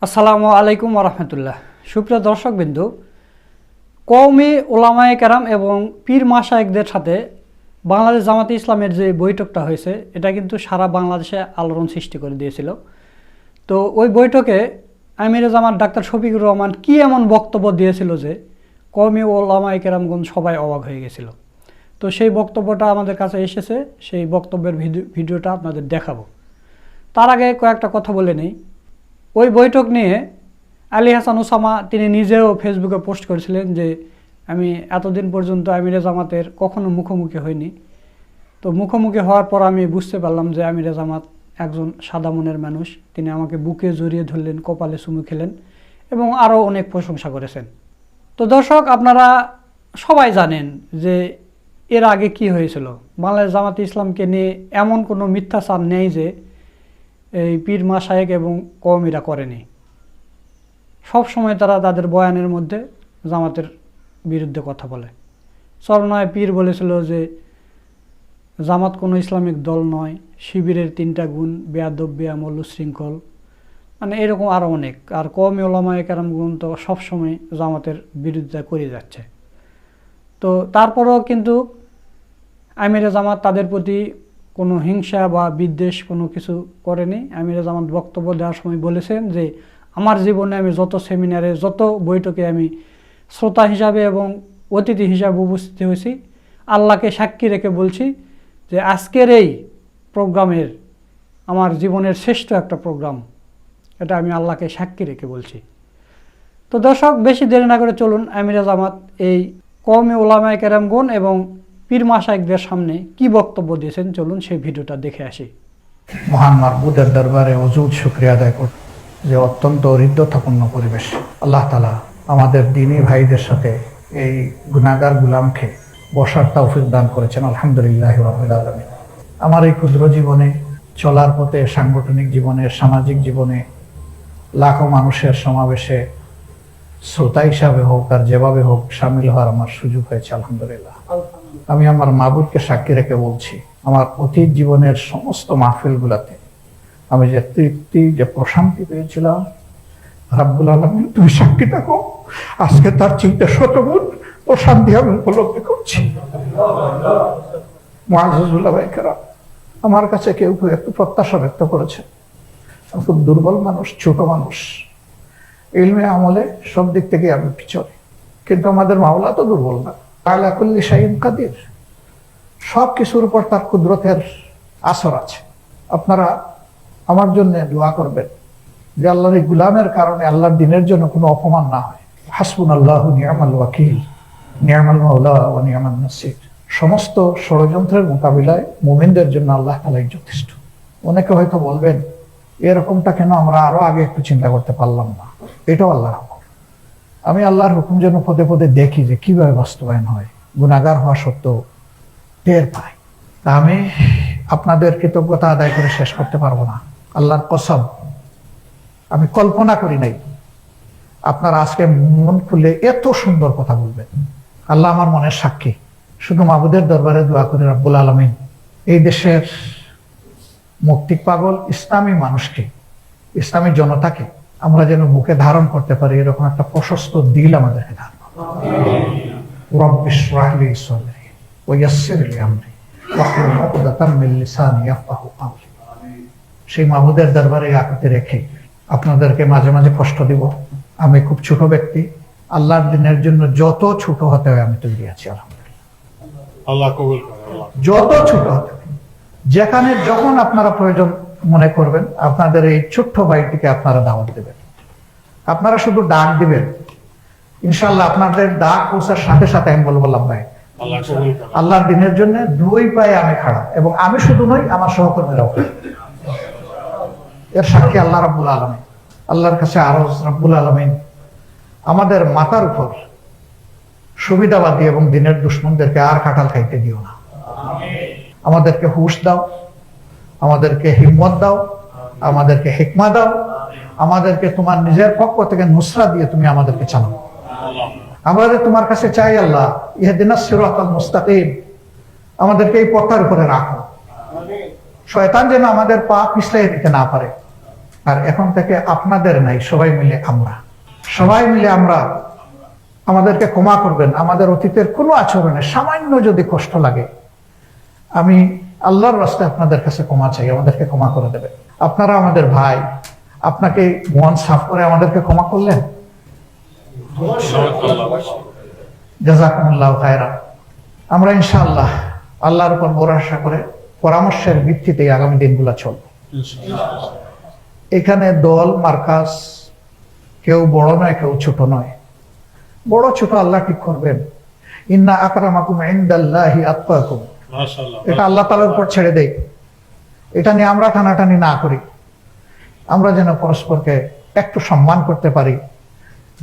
আসসালামু আলাইকুম রহমতুল্লাহ। সুপ্রিয় দর্শকবিন্দু, কওমি ওলামায়ে কেরাম এবং পীর মাসায়েকদের সাথে বাংলাদেশ জামাতে ইসলামের যে বৈঠকটা হয়েছে, এটা কিন্তু সারা বাংলাদেশে আলোড়ন সৃষ্টি করে দিয়েছিল। তো ওই বৈঠকে আমিরে জামাত ডাক্তার শফিকুর রহমান কি এমন বক্তব্য দিয়েছিল যে কওমি ওলামায়ে কেরামগণ সবাই অবাক হয়ে গেছিল? তো সেই বক্তব্যটা আমাদের কাছে এসেছে, সেই বক্তব্যের ভিডিও- ভিডিওটা আপনাদের দেখাবো। তার আগে কয়েকটা কথা বলে নেই। ওই বৈঠক নিয়ে আলী হাসান ওসামা, তিনি নিজেও ফেসবুকে পোস্ট করেছিলেন যে, আমি এতদিন পর্যন্ত আমিরে জামাতের কখনো মুখোমুখি হইনি। তো মুখোমুখি হওয়ার পর আমি বুঝতে পারলাম যে, আমিরে জামাত একজন সাদা মনের মানুষ। তিনি আমাকে বুকে জড়িয়ে ধরলেন, কপালে চুমু খেলেন এবং আরও অনেক প্রশংসা করেছেন। তো দর্শক, আপনারা সবাই জানেন যে, এর আগে কি হয়েছিল? বাংলাদেশ জামাত ইসলামকে নিয়ে এমন কোনো মিথ্যাচার নেই যে এই পীর মাসায়েক এবং কওমিরা করেনি। সব সময় তারা তাদের বয়ানের মধ্যে জামাতের বিরুদ্ধে কথা বলে। চরণায় পীর বলেছিল যে, জামাত কোনো ইসলামিক দল নয়, শিবিরের তিনটা গুণ, বেয়াদব, বেয়ামল শৃঙ্খল মানে এরকম আরও অনেক। আর কমই ওলামায় কেরাম গুণ তো সবসময় জামাতের বিরুদ্ধে করে যাচ্ছে। তো তারপরেও কিন্তু আমিরে জামাত তাদের প্রতি কোনো হিংসা বা বিদ্বেষ কোনো কিছু করেনি। আমিরে জামাত বক্তব্য দেওয়ার সময় বলেছেন যে, আমার জীবনে আমি যত সেমিনারে, যত বৈঠকে আমি শ্রোতা হিসাবে এবং অতিথি হিসাবে উপস্থিত হয়েছি, আল্লাহকে সাক্ষী রেখে বলছি যে, আজকের এই প্রোগ্রামের আমার জীবনের শ্রেষ্ঠ একটা প্রোগ্রাম, এটা আমি আল্লাহকে সাক্ষী রেখে বলছি। তো দর্শক, বেশি দেরি না করে চলুন আমিরা জামাত এই কমে ওলামায় কেরামগুন এবং পীর মাসাইকদের সামনে কি বক্তব্য দিয়েছেন? চলুন সেই ভিডিওটা দেখে আসি। মহান মারবুদের দরবারে অজুদ শুক্রিয়া আদায় করি যে অত্যন্ত হৃদ্যতাপূর্ণ পরিবেশ। আল্লাহ তালা আমাদের দিনী ভাইদের সাথে এই গুণাগার গুলামকে বসার তৌফিক দান করেছেন। আলহামদুলিল্লাহ আমার এই ক্ষুদ্র জীবনে, চলার পথে, সাংগঠনিক জীবনে, সামাজিক জীবনে লাখো মানুষের সমাবেশে শ্রোতা হিসাবে হোক আর যেভাবে হোক সামিল হওয়ার আমার সুযোগ হয়েছে, আলহামদুলিল্লাহ। আমি আমার মাবুদকে সাক্ষী রেখে বলছি, আমার অতীত জীবনের সমস্ত মাহফিলগুলোতে আমি যে তৃপ্তি, যে প্রশান্তি পেয়েছিলাম, রাব্বুল আলমিন, তুমি সাক্ষী থাকো। আজকে তার চিন্তা শতগুণ প্রশান্তি আমি উপলব্ধি করছি। মহাজুল্লাহ ভাইকেরা আমার কাছে কেউ কেউ একটু প্রত্যাশা ব্যক্ত করেছে। খুব দুর্বল মানুষ, ছোট মানুষ। ইলমে আমলে সব দিক থেকে আমি পিছনে। কিন্তু আমাদের মাওলা তো দুর্বল না। আলাকুল্লি শাহিন কাদির। সব কিছুর উপর তার কুদরতের আসর আছে। আপনারা আমার জন্য দোয়া করবেন যে আল্লাহর গুলামের কারণে আল্লাহর দিনের জন্য কোনো অপমান না হয়। হাসবুন আল্লাহ নিয়ামাল ওয়াকিল, নিয়ামাল মাওলা ও নিয়ামাল নাসির। সমস্ত ষড়যন্ত্রের মোকাবিলায় মুমিনদের জন্য আল্লাহ তালাই যথেষ্ট। অনেকে হয়তো বলবেন, এরকমটা কেন আমরা আরও আগে একটু চিন্তা করতে পারলাম না? এটাও আল্লাহর হুকুম আমি আল্লাহর হুকুম যেন পদে পদে দেখি যে কীভাবে বাস্তবায়ন হয়। গুণাগার হওয়া সত্ত্বেও টের পাই। তা আমি আপনাদের কৃতজ্ঞতা আদায় করে শেষ করতে পারব না। আল্লাহর কসম, আমি কল্পনা করি নাই। আপনারা আজকে মন খুলে এত সুন্দর কথা বলবেন। আল্লাহ আমার মনের সাক্ষী। শুধু মাবুদের দরবারে দোয়া করে রাব্বুল আলমিন। এই দেশের মুক্তিক পাগল ইসলামী মানুষকে, ইসলামী জনতাকে আমরা যেন মুখে ধারণ করতে পারি এরকম একটা প্রশস্ত দিল আমাদেরকে সাদরি আমরি ওয়াহলুল উকদাতাম মিন লিসানি ইয়াফকাহু কাওলি। সেই মাহবুদের দরবারে আকুতি রেখে আপনাদেরকে মাঝে মাঝে কষ্ট দিব। আমি খুব ছোট ব্যক্তি আল্লাহর দিনের জন্য যত ছোট হতে হয় আমি তৈরি আছি আলহামদুলিল্লাহ। আল্লাহ কবুল যত ছোট হতে যেখানে যখন আপনারা প্রয়োজন মনে করবেন আপনাদের এই ছোট্ট বাড়িটিকে আপনারা দাওয়াত দেবেন। আপনারা শুধু ডাক দিবেন। ইনশাল্লাহ আপনাদের ডাক পৌঁছার সাথে সাথে আমি বলব বললাম ভাই আল্লাহ আল্লাহর দিনের জন্য দুই পায়ে আমি খাড়া এবং আমি শুধু নই আমার সহকর্মীরাও এর সাক্ষী আল্লাহ রাব্বুল আলমী আল্লাহর কাছে আরও রাব্বুল আলমিন। আমাদের মাথার উপর সুবিধাবাদী এবং দিনের দুশ্মনদেরকে আর কাঁঠাল খাইতে দিও না। আমাদেরকে হুশ দাও। আমাদেরকে হিম্মত দাও, আমাদেরকে হিকমা দাও, আমাদেরকে তোমার নিজের পক্ষ থেকে নুসরা দিয়ে তুমি আমাদেরকে চালাও। আমাদের তোমার কাছে চাই আল্লাহ ইহদিনাস সিরাতাল মুস্তাকিম, আমাদেরকে এই পথটার উপরে রাখো। শয়তান যেন আমাদের পা পিছলে দিতে না পারে। আর এখন থেকে আপনাদের নাই, সবাই মিলে আমরা। সবাই মিলে আমরা আমাদেরকে ক্ষমা করবেন। আমাদের অতীতের কোনো আচরণে সামান্য যদি কষ্ট লাগে, আমি আল্লাহর রাস্তায় আপনাদের কাছে ক্ষমা চাই, আমাদেরকে ক্ষমা করে দেবে। আপনারা আমাদের ভাই, আপনাকে মন সাফ করে আমাদেরকে ক্ষমা করলেন? জাজাকুমুল্লাহ খায়রা আমরা ইনশাআল্লাহ আল্লাহর উপর ভরসা করে পরামর্শের ভিত্তিতে আগামী দিনগুলো চলব। এখানে দল মার্কাস কেউ বড় নয়, কেউ ছোট নয়। বড় ছোট আল্লাহ ঠিক করবেন। ইন্না আকরামাকুম ইনদাল্লাহি মাশাআল্লাহ এটা আল্লাহ তালার উপর ছেড়ে দেই। এটা নিয়ে আমরা টানাটানি না করি। আমরা যেন পরস্পরকে একটু সম্মান করতে পারি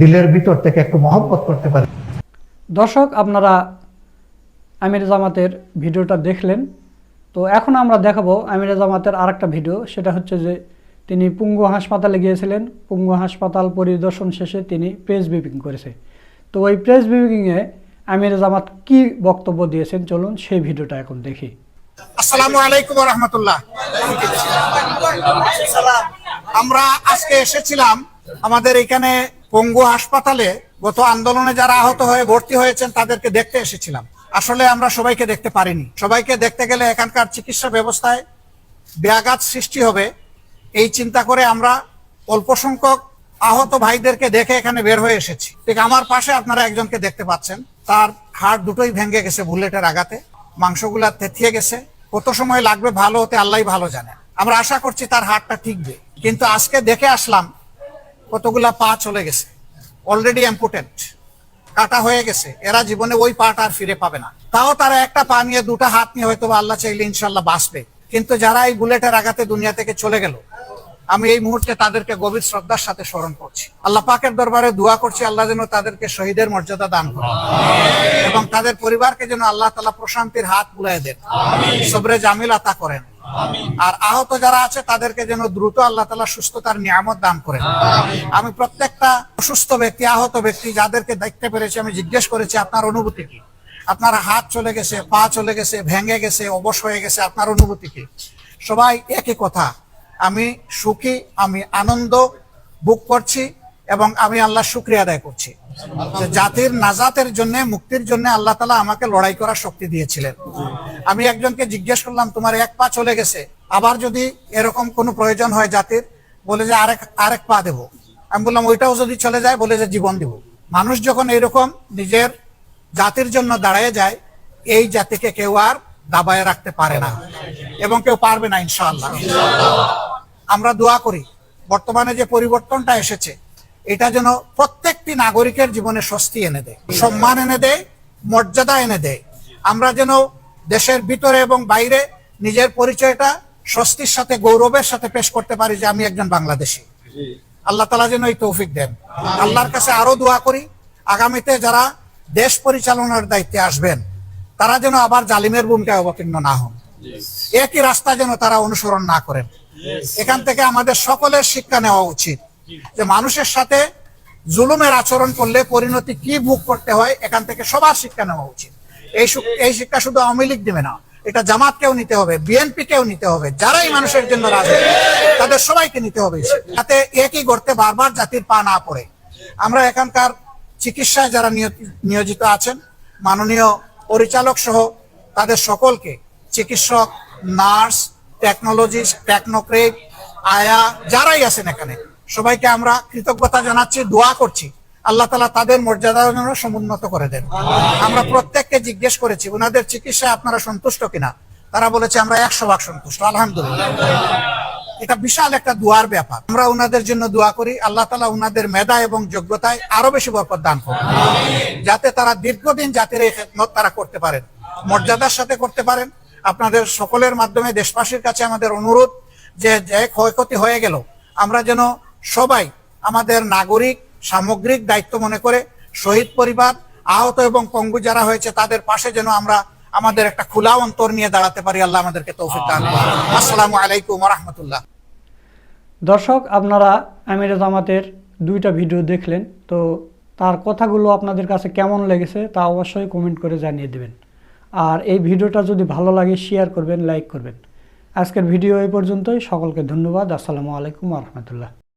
দিলের ভিতর থেকে একটু মহব্বত করতে পারি। দর্শক আপনারা আমির জামাতের ভিডিওটা দেখলেন। তো এখন আমরা দেখাবো আমির জামাতের আরেকটা ভিডিও। সেটা হচ্ছে যে তিনি পুঙ্গু হাসপাতালে গিয়েছিলেন। পুঙ্গু হাসপাতাল পরিদর্শন শেষে তিনি প্রেস ব্রিফিং করেছে। তো ওই প্রেস ব্রিফিংয়ে আমির জামাত কি বক্তব্য দিয়েছেন? চলুন সেই ভিডিওটা এখন দেখি। আসসালামু আলাইকুম রহমতুল্লাহ। আমরা আজকে এসেছিলাম আমাদের এখানে পঙ্গু হাসপাতালে। গত আন্দোলনে যারা আহত হয়ে ভর্তি হয়েছেন, তাদেরকে দেখতে এসেছিলাম। আসলে আমরা সবাইকে দেখতে পারিনি। সবাইকে দেখতে গেলে এখানকার চিকিৎসা ব্যবস্থায় ব্যাঘাত সৃষ্টি হবে। এই চিন্তা করে আমরা অল্প সংখ্যক আহত ভাইদেরকে দেখে এখানে বের হয়ে এসেছি। ঠিক আমার পাশে আপনারা একজনকে দেখতে পাচ্ছেন। তার হাড় দুটোই ভেঙে গেছে বুলেটের আঘাতে। মাংসগুলা থেতিয়ে গেছে। কত সময় লাগবে ভালো হতে আল্লাহ ভালো জানে। আমরা আশা করছি তার হাড়টা ঠিকবে। কিন্তু আজকে দেখে আসলাম, কতগুলা পা চলে গেছে। অলরেডি অ্যাম্পুটেন্ট কাটা হয়ে গেছে। এরা জীবনে ওই পাটা আর ফিরে পাবে না। তাও তারা একটা পা নিয়ে দুটা হাত নিয়ে হয়তো আল্লাহ চাইলে ইনশাল্লাহ বাঁচবে। কিন্তু যারা এই বুলেটের আঘাতে দুনিয়া থেকে চলে গেল আমি এই মুহূর্তে তাদেরকে গভীর শ্রদ্ধার সাথে স্মরণ করছি। আল্লাহ পাকের দরবারে দোয়া করছি, আল্লাহ যেন তাদেরকে শহীদের মর্যাদা দান করে এবং তাদের পরিবারকে যেন আল্লাহ তালা প্রশান্তির হাত বুলাই দেন। সবরে জামিল আতা করেন। আর আহত যারা আছে, তাদেরকে যেন দ্রুত আল্লাহ তালা সুস্থতার নিয়ামত দান করেন। আমি প্রত্যেকটা অসুস্থ ব্যক্তি, আহত ব্যক্তি যাদেরকে দেখতে পেরেছি, আমি জিজ্ঞেস করেছি, আপনার অনুভূতি কি? আপনার হাত চলে গেছে, পা চলে গেছে, ভেঙে গেছে, অবশ হয়ে গেছে, আপনার অনুভূতি কি? সবাই একই কথা। আমি সুখী, আমি আনন্দ বুক করছি এবং আমি আল্লাহ শুক্রিয়া আদায় করছি। জাতির নাজাতের জন্য, মুক্তির জন্য আল্লাহ তালা আমাকে লড়াই করার শক্তি দিয়েছিলেন। আমি একজনকে জিজ্ঞেস করলাম, তোমার এক পা চলে গেছে, আবার যদি এরকম কোনো প্রয়োজন হয় জাতির? বলে যে, আরেক আরেক পা দেবো। আমি বললাম, ওইটাও যদি চলে যায়? বলে যে, জীবন দেব। মানুষ যখন এরকম নিজের জাতির জন্য দাঁড়ায় যায়, এই জাতিকে কেউ আর দাবায় রাখতে পারে না। এবং কেউ পারবে না, ইনশাআল্লাহ। আমরা দোয়া করি, বর্তমানে যে পরিবর্তনটা এসেছে, এটা যেন প্রত্যেকটি নাগরিকের জীবনে স্বস্তি এনে দেয়, সম্মান এনে দেয়, মর্যাদা এনে দেয়। আমরা যেন দেশের ভিতরে এবং বাইরে নিজের পরিচয়টা স্বস্তির সাথে, গৌরবের সাথে পেশ করতে পারি যে আমি একজন বাংলাদেশী। আল্লাহ তালা যেন এই তৌফিক দেন। আল্লাহর কাছে আরও দোয়া করি, আগামীতে যারা দেশ পরিচালনার দায়িত্বে আসবেন, তারা যেন আবার জালিমের ভূমিকায় অবতীর্ণ না হন। একই রাস্তা যেন তারা অনুসরণ না করেন। এখান থেকে আমাদের সকলের শিক্ষা নেওয়া উচিত যে মানুষের সাথে জুলুমের আচরণ করলে পরিণতি কি ভোগ করতে হয় এখান থেকে সবার শিক্ষা নেওয়া উচিত। এই এই শিক্ষা শুধু আওয়ামী লীগ দেবে না এটা জামাতকেও নিতে হবে বিএনপি কেও নিতে হবে যারাই মানুষের জন্য রাজনীতি তাদের সবাইকে নিতে হবে যাতে একই গর্তে বারবার জাতির পা না পড়ে। আমরা এখানকার চিকিৎসায় যারা নিয়োজিত আছেন মাননীয় পরিচালক সহ তাদের সকলকে চিকিৎসক, নার্স টেকনোলজিস্ট টেকনোক্রেট আয়া, যারাই আছেন এখানে, সবাইকে আমরা কৃতজ্ঞতা জানাচ্ছি, দোয়া করছি। আল্লাহ তালা তাদের মর্যাদা যেন সমুন্নত করে দেন। আমরা প্রত্যেককে জিজ্ঞেস করেছি, ওনাদের চিকিৎসায় আপনারা সন্তুষ্ট কিনা? তারা বলেছে, আমরা একশো ভাগ সন্তুষ্ট, আলহামদুলিল্লাহ। এটা বিশাল একটা দোয়ার ব্যাপার। আমরা ওনাদের জন্য দোয়া করি, আল্লাহ তালা ওনাদের মেধা এবং যোগ্যতায় আরও বেশি বরকত দান করুন। যাতে তারা দীর্ঘদিন জাতির তারা করতে পারেন, মর্যাদার সাথে করতে পারেন আপনাদের সকলের মাধ্যমে দেশবাসীর কাছে আমাদের অনুরোধ যে যে ক্ষয়ক্ষতি হয়ে গেল, আমরা যেন সবাই আমাদের নাগরিক, সামগ্রিক দায়িত্ব মনে করে শহীদ পরিবার, আহত এবং পঙ্গু যারা হয়েছে তাদের পাশে যেন আমরা আমাদের একটা খোলা অন্তর নিয়ে দাঁড়াতে পারি। আল্লাহ আমাদেরকে তৌফিক দান। আসসালামু আলাইকুম রহমতুল্লাহ দর্শক, আপনারা আমির জামাতের দুইটা ভিডিও দেখলেন, তো তার কথাগুলো আপনাদের কাছে কেমন লেগেছে তা অবশ্যই কমেন্ট করে জানিয়ে দেবেন। আর এই ভিডিওটা যদি ভালো লাগে শেয়ার করবেন লাইক করবেন। আজকের ভিডিও এই পর্যন্তই। সকলকে ধন্যবাদ। আসসালামু আলাইকুম রহমতুল্লাহ।